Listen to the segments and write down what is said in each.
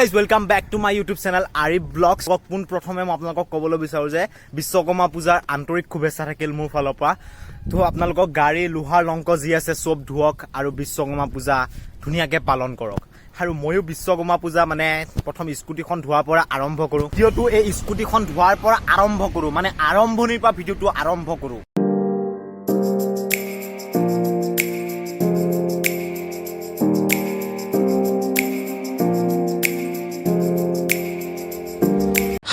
Guys welcome back to my YouTube channel Arif vlogs পোন প্ৰথমে মই আপোনালোকক ক'বলৈ বিচাৰোঁ যে বিশ্বকৰ্মা পূজাৰ আন্তৰিক শুভেচ্ছা থাকিল মোৰ ফালৰ পৰা। তো আপোনালোকক গাড়ী, লোহাৰ, লংক যি আছে চব ধুৱক আৰু বিশ্বকৰ্মা পূজা ধুনীয়াকৈ পালন কৰক। আৰু ময়ো বিশ্বকৰ্মা পূজা মানে প্ৰথম স্কুটিখন ধোৱাৰ পৰা আৰম্ভ কৰোঁ। ভিডিঅ'টো এই স্কুটিখন ধোৱাৰ পৰা আৰম্ভ কৰোঁ মানে আৰম্ভণিৰ পৰা ভিডিঅ'টো আৰম্ভ কৰোঁ।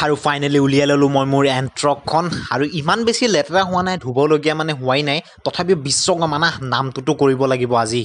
আৰু ফাইনেলি উলিয়াই ল'লোঁ মই মোৰ এণ্ট্ৰকখন আৰু ইমান বেছি লেতেৰা হোৱা নাই ধুবলগীয়া মানে হোৱাই নাই। তথাপিও বিশ্বকৰ্মা নামটোতো কৰিব লাগিব আজি।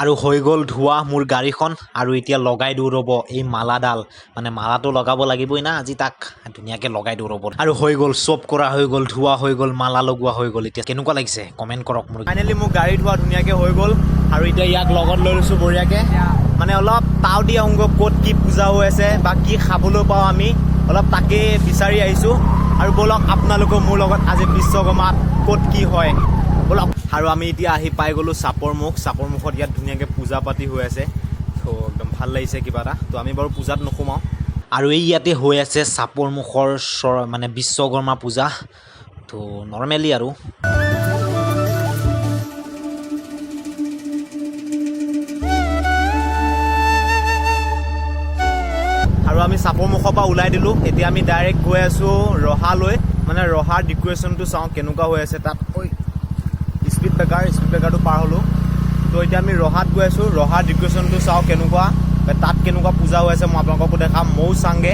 আৰু হৈ গ'ল ধোৱা মোৰ গাড়ীখন আৰু এতিয়া লগাই দিওঁ ৰ'ব এই মালাডাল। মানে মালাটো লগাব লাগিবই না আজি তাক। ধুনীয়াকৈ লগাই দিওঁ ৰ'ব। আৰু হৈ গ'ল চব কৰা হৈ গ'ল ধোৱা হৈ গ'ল মালা লগোৱা হৈ গ'ল। এতিয়া কেনেকুৱা লাগিছে? কমেণ্ট কৰক মোৰ। ফাইনেলি মোৰ গাড়ী ধোৱা ধুনীয়াকৈ হৈ গ'ল আৰু এতিয়া ইয়াক লগত লৈ লৈছোঁ বঢ়িয়াকৈ। মানে অলপ তাও দি আহোঁগৈ ক'ত কি পূজা হৈ আছে বা কি খাবলৈ পাওঁ আমি অলপ তাকেই বিচাৰি আহিছোঁ। আৰু ব'লক আপোনালোকেও মোৰ লগত আজি বিশ্বকৰ্মাত ক'ত কি হয়। ব'লক। আৰু আমি এতিয়া আহি পাই গ'লোঁ চাপৰ মুখ। চাপৰ মুখত ইয়াত ধুনীয়াকৈ পূজা পাতি হৈ আছে। ত' একদম ভাল লাগিছে কিবা এটা। ত' আমি বাৰু পূজাত নোসোমাওঁ। আৰু এই ইয়াতে হৈ আছে চাপৰ মুখৰ চ- মানে বিশ্বকৰ্মা পূজা। ত' নৰ্মেলি আৰু। আৰু আমি চাপৰ মুখৰ পৰা ওলাই দিলোঁ। এতিয়া আমি ডাইৰেক্ট গৈ আছোঁ ৰহালৈ। মানে ৰহাৰ ডেক'ৰেশ্যনটো চাওঁ কেনেকুৱা হৈ আছে তাত। ব্ৰেকাৰ স্পীড ব্ৰেকাৰটো পাৰ হ'লোঁ তো এতিয়া আমি ৰহাত গৈ আছোঁ ৰহাৰ ডেক'ৰেশ্যনটো চাওঁ কেনেকুৱা তাত কেনেকুৱা পূজা হৈ আছে মই আপোনালোককো দেখাম ময়ো চাওঁগৈ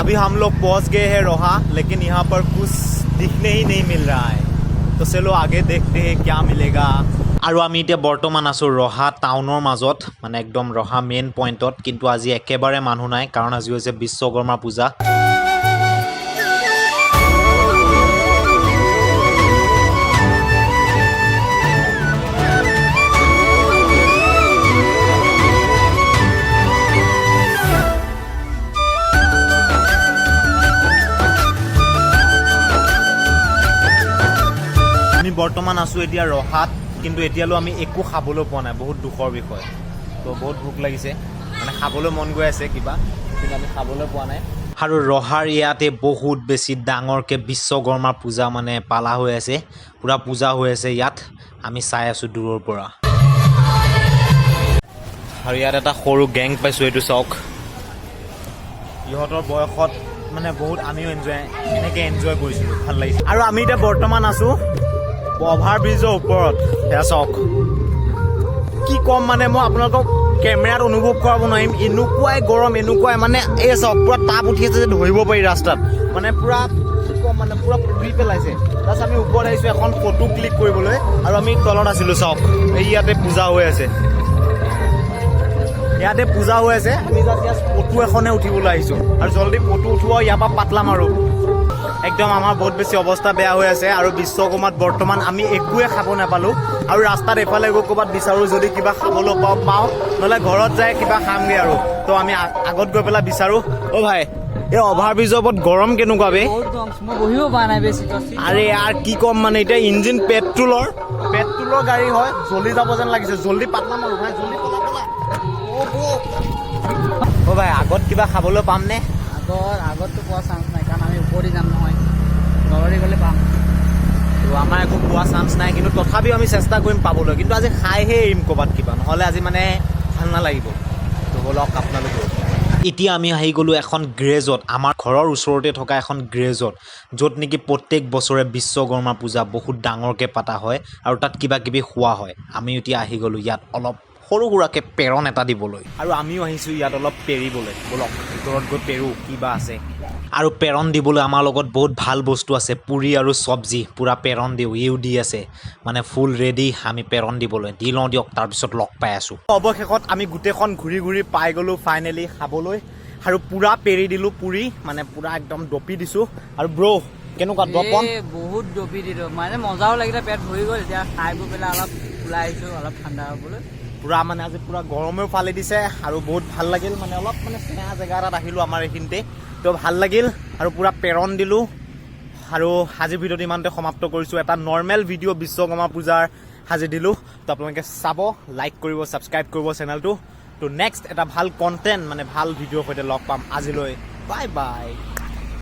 अभी हम लोग पहुंच गए हैं रोहा लेकिन यहाँ पर कुछ दिखने ही नहीं मिल रहा है तो चलो आगे देखते हैं क्या मिलेगा আৰু আমি এতিয়া বৰ্তমান আছোঁ ৰহা টাউনৰ মাজত মানে একদম ৰহা মেইন পইণ্টত কিন্তু আজি একেবাৰে মানুহ নাই কাৰণ আজি হৈছে বিশ্বকৰ্মা পূজা বৰ্তমান আছোঁ এতিয়া ৰহাত কিন্তু এতিয়ালৈ আমি একো খাবলৈ পোৱা নাই বহুত দুখৰ বিষয়। তো বহুত ভোক লাগিছে। মানে খাবলৈ মন গৈ আছে কিবা কিন্তু আমি খাবলৈ পোৱা নাই। আৰু ৰহাৰ ইয়াতে বহুত বেছি ডাঙৰকৈ বিশ্বকৰ্মা পূজা মানে পালা হৈ আছে পূৰা পূজা হৈ আছে ইয়াত। আমি চাই আছোঁ দূৰৰ পৰা। আৰু ইয়াত এটা সৰু গেং পাইছোঁ এইটো চাওক। ইহঁতৰ বয়সত মানে বহুত আমিও এনজয় এনেকৈ এনজয় কৰিছিলোঁ ভাল লাগিছে। আৰু আমি এতিয়া বৰ্তমান আছোঁ অভাৰ ব্ৰিজৰ ওপৰত। সেয়া চাওক। কি ক'ম মানে মই আপোনালোকক কেমেৰাত অনুভৱ কৰাব নোৱাৰিম। এনেকুৱাই গৰম এনেকুৱাই মানে এই চাওক পূৰা তাপ উঠি আছে যে ধৰিব পাৰি ৰাস্তাত। মানে পূৰা ক'ম মানে পূৰা পুৰি পেলাইছে। তাৰপিছত আমি ওপৰত আহিছোঁ এখন ফটো ক্লিক কৰিবলৈ আৰু আমি তলত আছিলোঁ চাওক। এই ইয়াতে পূজা হৈ আছে। ইয়াতে পূজা হৈ আছে। আমি জাষ্ট ফটো এখনে উঠিবলৈ আহিছোঁ। আৰু জল্দি ফটো উঠোৱা ইয়াৰ পৰা পাতলাম আৰু। একদম আমাৰ বহুত বেছি অৱস্থা বেয়া হৈ আছে আৰু বিশ্বকৰ্মাত বৰ্তমান আমি একোৱে খাব নাপালোঁ। আৰু ৰাস্তাত এইফালে গৈ ক'ৰবাত বিচাৰোঁ যদি কিবা খাবলৈ পাওঁ পাওঁ নহ'লে ঘৰত যাই কিবা খামগৈ আৰু। তো আমি আগত গৈ পেলাই বিচাৰোঁ। অ' ভাই এই অভাৰ ব্ৰিজৰ ওপৰত গৰম কেনেকুৱা বে? আৰে ইয়াৰ কি ক'ম মানে এতিয়া ইঞ্জিন পেট্ৰলৰ। পেট্ৰলৰ গাড়ী হয় জ্বলি যাব যেন লাগিছে। জল্দি পাতলাম আৰু ভাই জল্দি আগত কিবা খাবলৈ পামনে? আগত আগততো পোৱা চান্স নাই কাৰণ আমি ওপৰি যাম নহয়। তলদি গ'লে পাম। তো আমাৰ একো পোৱা চান্স নাই কিন্তু তথাপিও আমি চেষ্টা কৰিম পাবলৈ। কিন্তু আজি খাইহে এৰিম ক'ৰবাত কিবা নহ'লে আজি মানে ভাল নালাগিব। তো ব'লক আপোনালোকেও এতিয়া আমি আহি গ'লোঁ এখন গ্ৰেজত আমাৰ ঘৰৰ ওচৰতে থকা এখন গ্ৰেজত য'ত নেকি প্ৰত্যেক বছৰে বিশ্বকৰ্মা পূজা বহুত ডাঙৰকৈ পতা হয় আৰু তাত কিবা কিবি খোৱা হয়। আমি এতিয়া আহি গ'লোঁ ইয়াত অলপ সৰু সুৰাকৈ পেৰণ এটা দিবলৈ। আৰু আমিও আহিছোঁ ইয়াত অলপ পেৰিবলৈ। ব'লক ভিতৰত গৈ পেৰো কিবা আছে। আৰু পেৰণ দিবলৈ আমাৰ লগত বহুত ভাল বস্তু আছে পুৰি আৰু চব্জি পূৰা পেৰণ দিওঁ ইও দি আছে। মানে ফুল ৰেডি আমি পেৰণ দিবলৈ। দি লওঁ দিয়ক তাৰপিছত লগ পাই আছোঁ। অৱশেষত আমি গোটেইখন ঘূৰি ঘূৰি পাই গ'লোঁ ফাইনেলি খাবলৈ। আৰু পূৰা পেৰি দিলোঁ পুৰি মানে পূৰা একদম দপি দিছোঁ। আৰু ব্ৰ' কেনেকুৱা দপন? এই বহুত ডবি দিলোঁ। মানে মজাও লাগিলে পেট ভৰি গ'ল। এতিয়া খাই বৈ পেলাই অলপ ওলাই আহিছোঁ অলপ ঠাণ্ডা হ'বলৈ। পূৰা মানে আজি পূৰা গৰমেও ফালি দিছে আৰু বহুত ভালো লাগিল মানে অলপ মানে চেঙা জেগা এটাত আহিলোঁ আমাৰ এইখিনিতে। তো ভালো লাগিল আৰু পূৰা প্ৰেৰণ দিলোঁ। আৰু আজিৰ ভিডিঅ'টো ইমানতে সমাপ্ত কৰিছোঁ। এটা নৰ্মেল ভিডিঅ' বিশ্বকৰ্মা পূজাৰ সাজি দিলোঁ। তো আপোনালোকে চাব লাইক কৰিব ছাবস্ক্ৰাইব কৰিব চেনেলটো তো নেক্সট এটা ভালো কণ্টেণ্ট মানে ভালো ভিডিঅ'ৰ সৈতে লগ পাম আজিলৈ। Bye bye